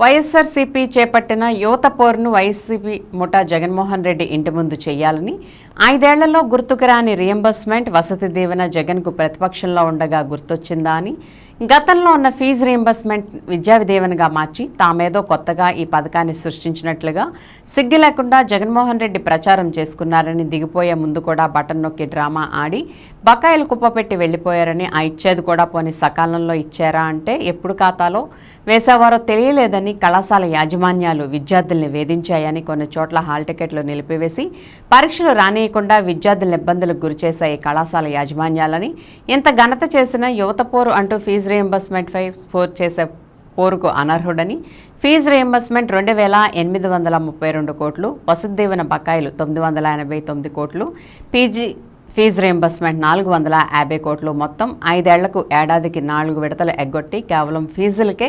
వైఎస్ఆర్సీపీ చేపట్టిన యువత పోరును వైసీపీ ముఠా జగన్మోహన్ రెడ్డి ఇంటి ముందు చేయాలని ఐదేళ్ళలో గుర్తుకు రాని రియంబర్స్మెంట్ వసతి దీవెన జగన్కు ప్రతిపక్షంలో ఉండగా గుర్తొచ్చిందా అని గతంలో ఉన్న ఫీజు రియంబర్స్మెంట్ విద్యా మార్చి తామేదో కొత్తగా ఈ పథకాన్ని సృష్టించినట్లుగా సిగ్గు లేకుండా జగన్మోహన్ రెడ్డి ప్రచారం చేసుకున్నారని దిగిపోయే ముందు కూడా బటన్ నొక్కి డ్రామా ఆడి బకాయిలు కుప్పపెట్టి వెళ్ళిపోయారని ఆ ఇచ్చేది కూడా పోని సకాలంలో ఇచ్చారా అంటే ఎప్పుడు ఖాతాలో? వేసేవారో తెలియలేదని కళాశాల యాజమాన్యాలు విద్యార్థుల్ని వేధించాయని కొన్ని చోట్ల హాల్ టికెట్లు నిలిపివేసి పరీక్షలు రానియకుండా విద్యార్థులను ఇబ్బందులకు గురిచేశాయి కళాశాల యాజమాన్యాలని. ఇంత ఘనత చేసిన యువత పోరు అంటూ ఫీజు రియంబర్స్మెంట్ పై ఫోర్ చేసే పోరుకు అనర్హుడని ఫీజు రియంబర్స్మెంట్ రెండు వేల ఎనిమిది వందల ముప్పై రెండు కోట్లు వసతి దీవెన బకాయిలు తొమ్మిది వందల ఎనభై తొమ్మిది కోట్లు పీజీ ఫీజు రీంబర్స్మెంట్ నాలుగు వందల యాభై కోట్లు మొత్తం ఐదేళ్ళకు ఏడాదికి నాలుగు విడతలు ఎగ్గొట్టి కేవలం ఫీజులకే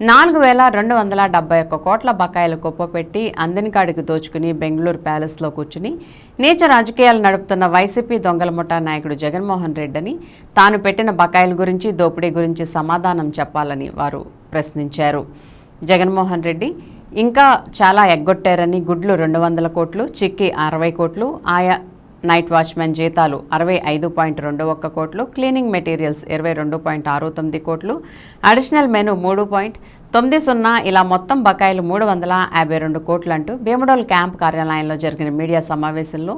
నాలుగు వేల రెండు వందల డెబ్బై ఒక్క కోట్ల బకాయిలు కుప్పపెట్టి అందినకాడికి దోచుకుని బెంగళూరు ప్యాలెస్లో కూర్చుని నీచ రాజకీయాలు నడుపుతున్న వైసీపీ దొంగల ముఠా నాయకుడు జగన్మోహన్ రెడ్డిని తాను పెట్టిన బకాయిల గురించి దోపిడీ గురించి సమాధానం చెప్పాలని వారు ప్రశ్నించారు. జగన్మోహన్ రెడ్డి ఇంకా చాలా ఎగ్గొట్టారని గుడ్లు రెండు వందల కోట్లు చిక్కి అరవై కోట్లు ఆయా నైట్ వాచ్మెన్ జీతాలు అరవై ఐదు పాయింట్ రెండు ఒక్క కోట్లు క్లీనింగ్ మెటీరియల్స్ ఇరవై రెండు పాయింట్ ఆరు తొమ్మిది కోట్లు అడిషనల్ మెను మూడు పాయింట్ తొమ్మిది సున్నా ఇలా మొత్తం బకాయిలు మూడు వందల యాభై రెండు కోట్లు అంటూ భీమడోల్ క్యాంప్ కార్యాలయంలో జరిగిన మీడియా సమావేశంలో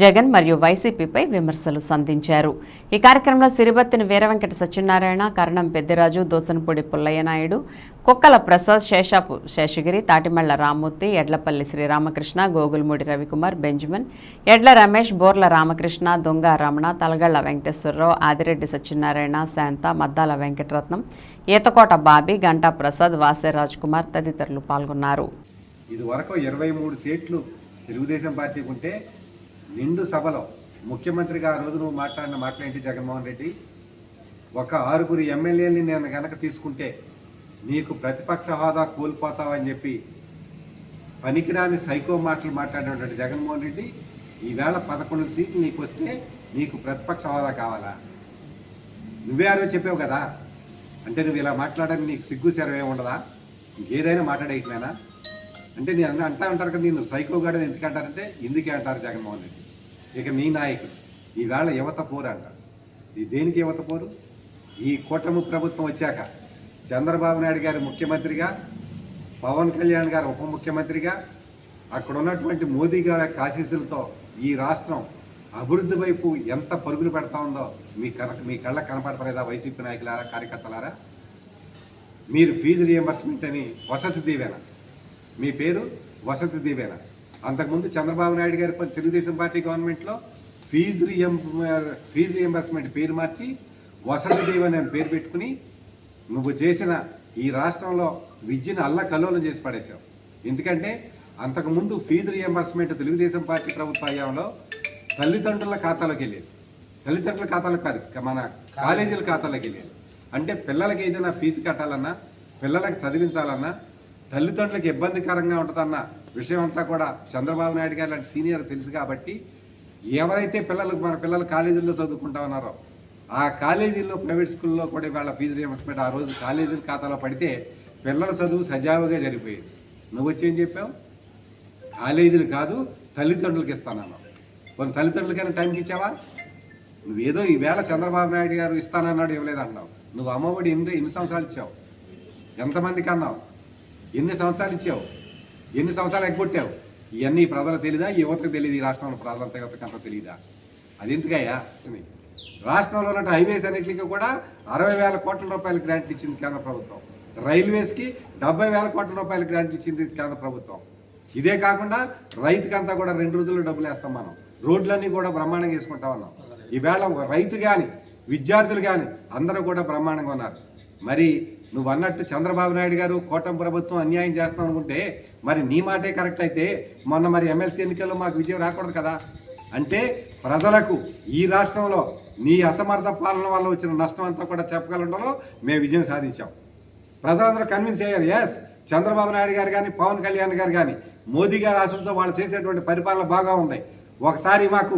జగన్ మరియు వైసీపీపై విమర్శలు సంధించారు. ఈ కార్యక్రమంలో సిరిబత్తిని వీరవెంకట సత్యనారాయణ కరణం పెద్దిరాజు దోసనపూడి పుల్లయ్య నాయుడు కుక్కల ప్రసాద్ శేషాపు శేషగిరి తాటిమళ్ళ రామ్మూర్తి ఎడ్లపల్లి శ్రీరామకృష్ణ గోగులమూడి రవికుమార్ బెంజమిన్ ఎడ్ల రమేష్ బోర్ల రామకృష్ణ దొంగ రమణ తలగళ్ళ వెంకటేశ్వరరావు ఆదిరెడ్డి సత్యనారాయణ శాంత మద్దాల వెంకటరత్నం ఈతకోట బాబీ గంటా ప్రసాద్ వాసే రాజ్ కుమార్ తదితరులు పాల్గొన్నారు. ఇది వరకు ఇరవై మూడు సీట్లు తెలుగుదేశం పార్టీకి ఉంటే నిండు సభలో ముఖ్యమంత్రిగా ఆ రోజు నువ్వు మాట్లాడిన మాట్లాడి జగన్మోహన్ రెడ్డి? ఒక ఆరుగురు ఎమ్మెల్యేని నేను గనక తీసుకుంటే నీకు ప్రతిపక్ష హోదా కోల్పోతావని చెప్పి పనికిరాని సైకో మాటలు మాట్లాడినటువంటి జగన్మోహన్ రెడ్డి ఈవేళ పదకొండు సీట్లు నీకు వస్తే నీకు ప్రతిపక్ష హోదా కావాలా? నువ్వే ఆ రోజు చెప్పావు కదా అంటే నువ్వు ఇలా మాట్లాడడానికి నీకు సిగ్గు శరం ఏమి ఉండదా? ఇంకేదైనా మాట్లాడేయట్లేనా? అంటే నేను అన్న- అంటా ఉంటారు కదా నేను సైకో గాడని ఎందుకు అంటారంటే ఇందుకే అంటారు జగన్మోహన్ రెడ్డి. ఇక నీ నాయకుడు ఈవేళ యువత పోరు అంటారు ఇది దేనికి యువత పోరు? ఈ కూటమి ప్రభుత్వం వచ్చాక చంద్రబాబు నాయుడు గారు ముఖ్యమంత్రిగా పవన్ కళ్యాణ్ గారు ఉప ముఖ్యమంత్రిగా అక్కడ ఉన్నటువంటి మోదీ గారి ఆశీస్సులతో ఈ రాష్ట్రం అభివృద్ధి వైపు ఎంత పరుగులు పెడతా ఉందో మీ కన మీ కళ్ళ కనపడతలేదా వైసీపీ నాయకులారా కార్యకర్తలారా? మీరు ఫీజు రియంబర్స్మెంట్ అని వసతి దీవెన. మీ పేరు వసతి దీవెన. అంతకుముందు చంద్రబాబు నాయుడు గారి తెలుగుదేశం పార్టీ గవర్నమెంట్లో ఫీజు రియం ఫీజు రియంబర్స్మెంట్ పేరు మార్చి వసతి దీవెన అని పేరు పెట్టుకుని నువ్వు చేసిన ఈ రాష్ట్రంలో విద్యను అల్ల కల్లోలం చేసి పడేశావు. ఎందుకంటే అంతకుముందు ఫీజు రియంబర్స్మెంట్ తెలుగుదేశం పార్టీ ప్రభుత్వ హయాంలో తల్లిదండ్రుల ఖాతాలోకి వెళ్ళేది. తల్లిదండ్రుల ఖాతాలో కాదు మన కాలేజీల ఖాతాలోకి వెళ్ళేది. అంటే పిల్లలకి ఏదైనా ఫీజు కట్టాలన్నా పిల్లలకి చదివించాలన్నా తల్లిదండ్రులకు ఇబ్బందికరంగా ఉంటుందన్న విషయం అంతా కూడా చంద్రబాబు నాయుడు గారు లాంటి సీనియర్ తెలుసు కాబట్టి ఎవరైతే పిల్లలకు మన పిల్లలు కాలేజీల్లో చదువుకుంటా ఉన్నారో ఆ కాలేజీల్లో ప్రైవేట్ స్కూల్లో కూడా వాళ్ళ ఫీజు రియంబర్స్మెంట్ ఆ రోజు కాలేజీల ఖాతాలో పడితే పిల్లల చదువు సజావుగా జరిగిపోయేది. నువ్వు వచ్చి ఏం చెప్పావు? కాలేజీలు కాదు తల్లిదండ్రులకి ఇస్తానన్నావు. కొన్ని తల్లిదండ్రులకైనా టైంకి ఇచ్చావా? నువ్వేదో ఈవేళ చంద్రబాబు నాయుడు గారు ఇస్తానన్నాడు ఇవ్వలేదన్నావు. నువ్వు అమ్మఒడి ఎన్ని ఎన్ని సంవత్సరాలు ఇచ్చావు? ఎంతమందికి అన్నావు? ఎన్ని సంవత్సరాలు ఇచ్చావు? ఎన్ని సంవత్సరాలు ఎగ్గొట్టావు? ఇవన్నీ ప్రజలకు తెలీదా? యువతకు తెలియదు ఈ రాష్ట్రంలో ప్రాధాన్యత యువతకు అంత తెలియదా అది ఎందుకయ్యా? రాష్ట్రంలో ఉన్న హైవేస్ అన్నింటికి కూడా అరవై వేల కోట్ల రూపాయల గ్రాంట్లు ఇచ్చింది కేంద్ర ప్రభుత్వం. రైల్వేస్కి డెబ్బై వేల కోట్ల రూపాయల గ్రాంట్లు ఇచ్చింది కేంద్ర ప్రభుత్వం. ఇదే కాకుండా రైతుకంతా కూడా రెండు రోజుల్లో డబ్బులు వేస్తాం మనం. రోడ్లన్నీ కూడా బ్రహ్మాండంగా వేసుకుంటా ఉన్నాం. ఈవేళ రైతు కానీ విద్యార్థులు కానీ అందరూ కూడా బ్రహ్మాండంగా ఉన్నారు. మరి నువ్వు అన్నట్టు చంద్రబాబు నాయుడు గారు కోటం ప్రభుత్వం అన్యాయం చేస్తాం అనుకుంటే మరి నీ మాటే కరెక్ట్ అయితే మొన్న మరి ఎమ్మెల్సీ ఎన్నికల్లో మాకు విజయం రాకూడదు కదా? అంటే ప్రజలకు ఈ రాష్ట్రంలో నీ అసమర్థ పాలన వల్ల వచ్చిన నష్టం అంతా కూడా చెప్పగలంలో మేము విజయం సాధించాం. ప్రజలందరూ కన్విన్స్ అయ్యారు. ఎస్ చంద్రబాబు నాయుడు గారు కానీ పవన్ కళ్యాణ్ గారు కానీ మోదీ గారి రాష్ట్రంతో వాళ్ళు చేసేటువంటి పరిపాలన బాగా ఉంది. ఒకసారి మాకు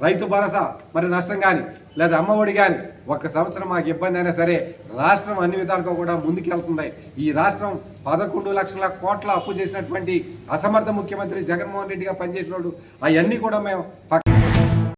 రైతు భరోసా మరి నష్టం కానీ లేదా అమ్మఒడి కానీ ఒక్క సంవత్సరం మాకు ఇబ్బంది అయినా సరే రాష్ట్రం అన్ని విధాలుగా కూడా ముందుకెళ్తుంది. ఈ రాష్ట్రం పదకొండు లక్షల కోట్ల అప్పు చేసినటువంటి అసమర్థ ముఖ్యమంత్రి జగన్మోహన్ రెడ్డిగా పనిచేసినప్పుడు అవన్నీ కూడా మేము పక్క